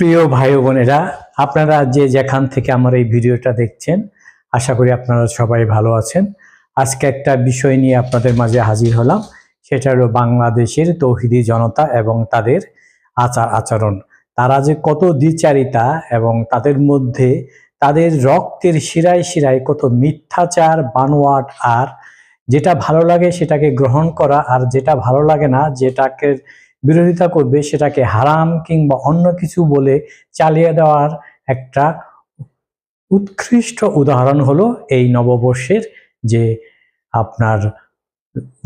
প্রিয় ভাই বোনেরা, আপনারা যে যেখান থেকে আমার এই ভিডিওটা দেখছেন, আশা করি আপনারা সবাই ভালো আছেন। আজকে একটা বিষয় নিয়ে আপনাদের মাঝে হাজির হলাম, সেটা হলো বাংলাদেশের তৌহিদি জনতা এবং তাদের আচার আচরণ। তারা যে কত দ্বিচারিতা এবং তাদের মধ্যে তাদের রক্তের শিরায় শিরায় কত মিথ্যাচার, বানোয়াট, আর যেটা ভালো লাগে সেটাকে গ্রহণ করা, আর যেটা ভালো লাগে না, যেটাকে বিরোধিতা করবে সেটাকে হারাম কিংবা অন্য কিছু বলে চালিয়ে দেওয়ার একটা উৎকৃষ্ট উদাহরণ হলো এই নববর্ষের যে আপনার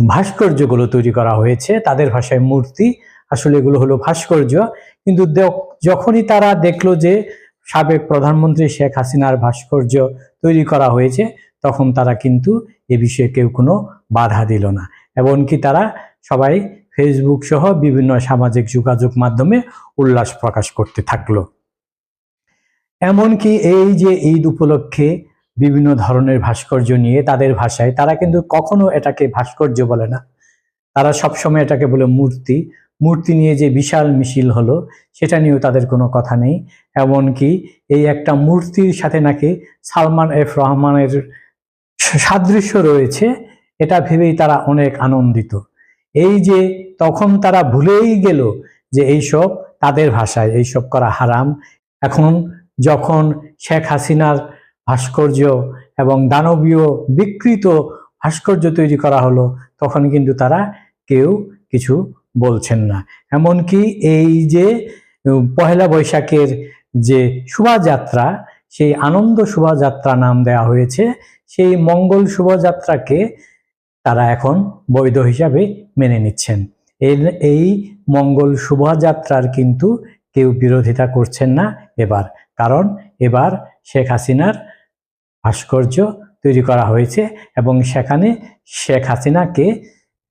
ভাস্কর্যগুলো তৈরি করা হয়েছে, তাদের ভাষায় মূর্তি। আসলে এগুলো হলো ভাস্কর্য। কিন্তু যখনই তারা দেখল যে সাবেক প্রধানমন্ত্রী শেখ হাসিনার ভাস্কর্য তৈরি করা হয়েছে, তখন তারা কিন্তু এ বিষয়ে কেউ কোনো বাধা দিল না। এমনকি তারা সবাই ফেসবুক সহ বিভিন্ন সামাজিক যোগাযোগ মাধ্যমে উল্লাস প্রকাশ করতে থাকল। এমনকি এই যে ঈদ উপলক্ষে বিভিন্ন ধরনের ভাস্কর্য নিয়ে তাদের ভাষায়, তারা কিন্তু কখনো এটাকে ভাস্কর্য বলে না। তারা সবসময় এটাকে বলে মূর্তি। মূর্তি নিয়ে যে বিশাল মিছিল হলো, সেটা নিয়েও তাদের কোনো কথা নেই। এমনকি এই একটা মূর্তির সাথে নাকি সালমান এফ রহমানের সাদৃশ্য রয়েছে, এটা ভেবেই তারা অনেক আনন্দিত। এই যে তখন তারা ভুলেই গেল যে এইসব তাদের ভাষায় এইসব করা হারাম। এখন যখন শেখ হাসিনার ভাস্কর্য এবং দানবীয় বিকৃত ভাস্কর্য তৈরি করা হলো, তখন কিন্তু তারা কেউ কিছু বলছেন না। এমনকি এই যে পহেলা বৈশাখের যে শোভাযাত্রা, সেই আনন্দ শোভাযাত্রা নাম দেওয়া হয়েছে, সেই মঙ্গল শোভাযাত্রাকে তারা এখন বৈধ হিসাবে মেনে নিচ্ছেন। এই মঙ্গল শোভাযাত্রার কিন্তু কেউ বিরোধিতা করছেন না এবার। কারণ এবার শেখ হাসিনার ভাস্কর্য তৈরি করা হয়েছে এবং সেখানে শেখ হাসিনাকে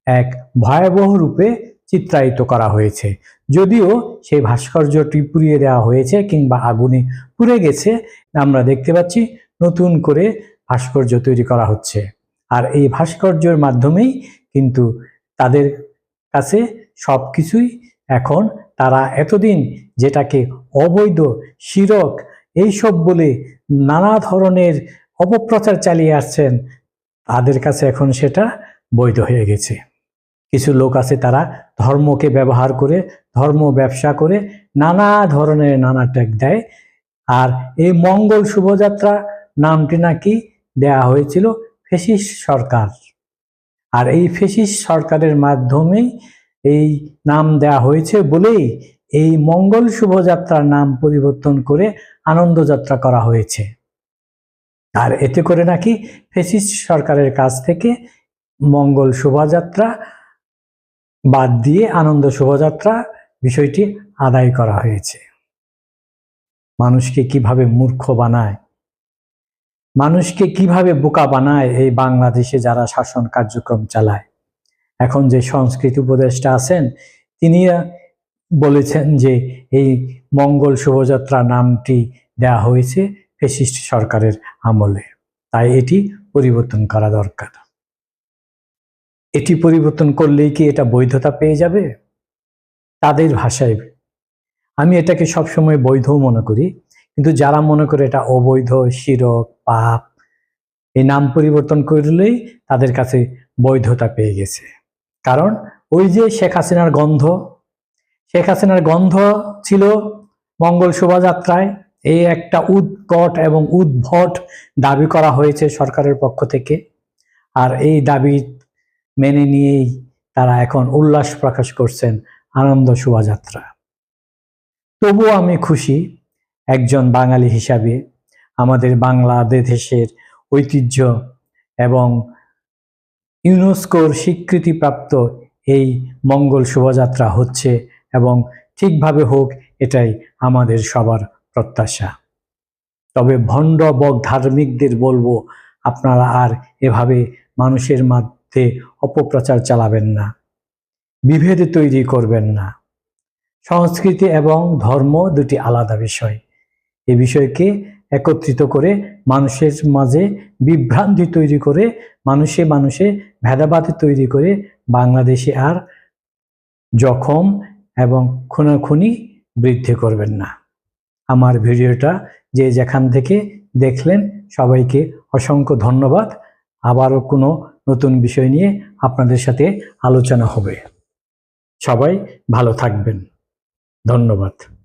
এক ভয়াবহ রূপে চিত্রায়িত করা হয়েছে। যদিও সেই ভাস্কর্যটি পুড়িয়ে দেওয়া হয়েছে কিংবা আগুনে পুড়ে গেছে, আমরা দেখতে পাচ্ছি নতুন করে ভাস্কর্য তৈরি করা হচ্ছে। আর এই ভাস্কর্যের মাধ্যমেই কিন্তু তাদের কাছে সব কিছুই এখন তারা এতদিন যেটাকে অবৈধ, শিরক এইসব বলে নানা ধরনের অপপ্রচার চালিয়ে আসছেন, তাদের কাছে এখন সেটা বৈধ হয়ে গেছে। কিছু লোক আছে তারা ধর্মকে ব্যবহার করে, ধর্ম ব্যবসা করে নানা ধরনের নানা ট্যাগ দেয়। আর এই মঙ্গল শুভযাত্রা নামটি নাকি দেয়া হয়েছিল ফেসিস সরকার। আর এই ফেসিস সরকারের মাধ্যমেই এই নাম দেয়া হয়েছে বলেই এই মঙ্গল শুভযাত্রার নাম পরিবর্তন করে আনন্দযাত্রা করা হয়েছে। আর এতে করে নাকি ফেসিস সরকারের কাছ থেকে মঙ্গল শোভাযাত্রা বাদ দিয়ে আনন্দ শোভাযাত্রা বিষয়টি আদায় করা হয়েছে। মানুষকে কীভাবে মূর্খ বানায় মানুষকে কীভাবে বোকা বানায় এই বাংলাদেশে যারা শাসন কার্যক্রম চালায়? এখন যে সংস্কৃতি উপদেষ্টা আছেন তিনি বলেছেন যে এই মঙ্গল শোভাযাত্রা নামটি দেয়া হয়েছে ফেসিস্ট সরকারের আমলে। তাই এটি পরিবর্তন করা দরকার। এটি পরিবর্তন করলেই কি এটা বৈধতা পেয়ে যাবে? তাদের ভাষায়। আমি এটাকে সবসময় বৈধও মনে করি। কিন্তু যারা মনে করে এটা অবৈধ, শিরক, পাপ, এই নাম পরিবর্তন করলেই তাদের কাছে বৈধতা পেয়ে গেছে। কারণ ওই যে শেখ হাসিনার গন্ধ, শেখ হাসিনার গন্ধ ছিল মঙ্গল শোভাযাত্রায়, এই একটা উৎকট এবং উদ্ভট দাবি করা হয়েছে সরকারের পক্ষ থেকে। আর এই দাবি মেনে নিয়েই তারা এখন উল্লাস প্রকাশ করছেন আনন্দ শোভাযাত্রা। তবুও আমি খুশি একজন বাঙালি হিসাবে আমাদের বাংলাদেশের ঐতিহ্য এবং ইউনেস্কোর স্বীকৃতিপ্রাপ্ত এই মঙ্গল শোভাযাত্রা হচ্ছে এবং ঠিকভাবে হোক এটাই আমাদের সবার প্রত্যাশা। তবে ভণ্ড বক ধার্মিকদের বলব, আপনারা আর এভাবে মানুষের মধ্যে অপপ্রচার চালাবেন না, বিভেদ তৈরি করবেন না। সংস্কৃতি এবং ধর্ম দুটি আলাদা বিষয়। এই বিষয়কে একত্রিত করে মানুষের মাঝে বিভ্রান্তি তৈরি করে, মানুষে মানুষে ভেদাভেদ তৈরি করে বাংলাদেশে আর জখম এবং খুনাখুনি বৃদ্ধি করবেন না। আমার ভিডিওটা যে যেখান থেকে দেখলেন, সবাইকে অসংখ্য ধন্যবাদ। আবারও কোনো নতুন বিষয় নিয়ে আপনাদের সাথে আলোচনা হবে। সবাই ভালো থাকবেন। ধন্যবাদ।